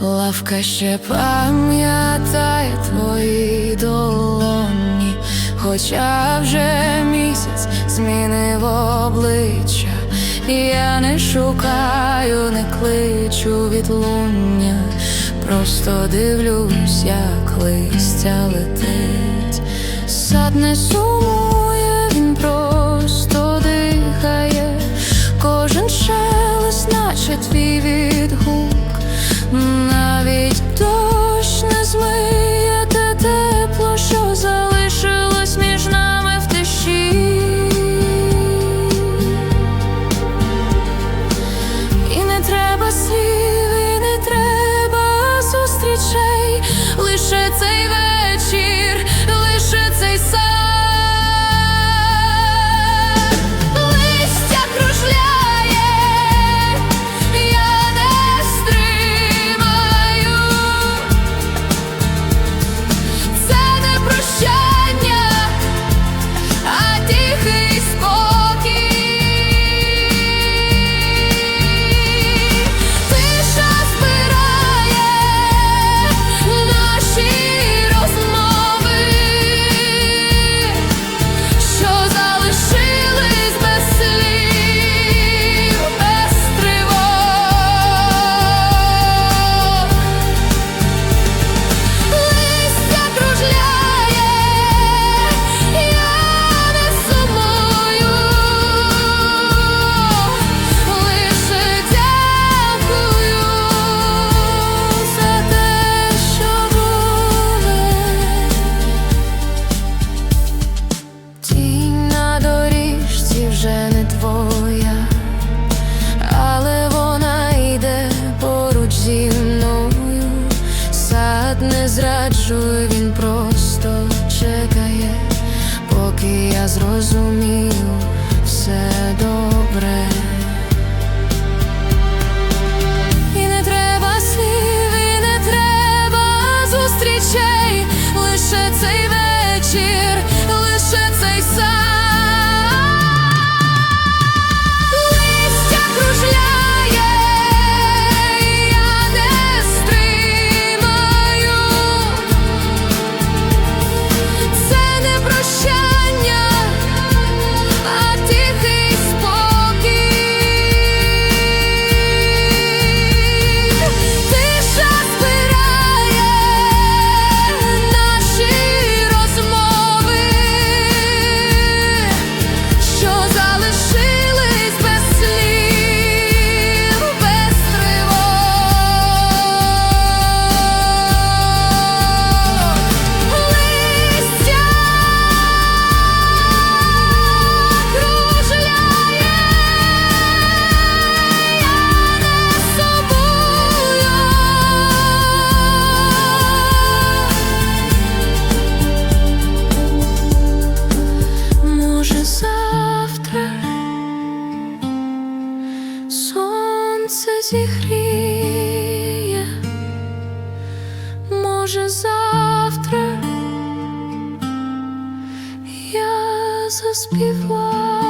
Лавка ще пам'ятає твої долоні, хоча вже місяць змінив обличчя, я не шукаю, не кличу відлуння, просто дивлюсь, як листя летить, сад не сумує, він просто дихає, кожен шелест, наче твій відгук. очей, лише цей вечір. Зраджую, він просто чекає, поки я зрозумію. зігріє, може, завтра я заспіваю.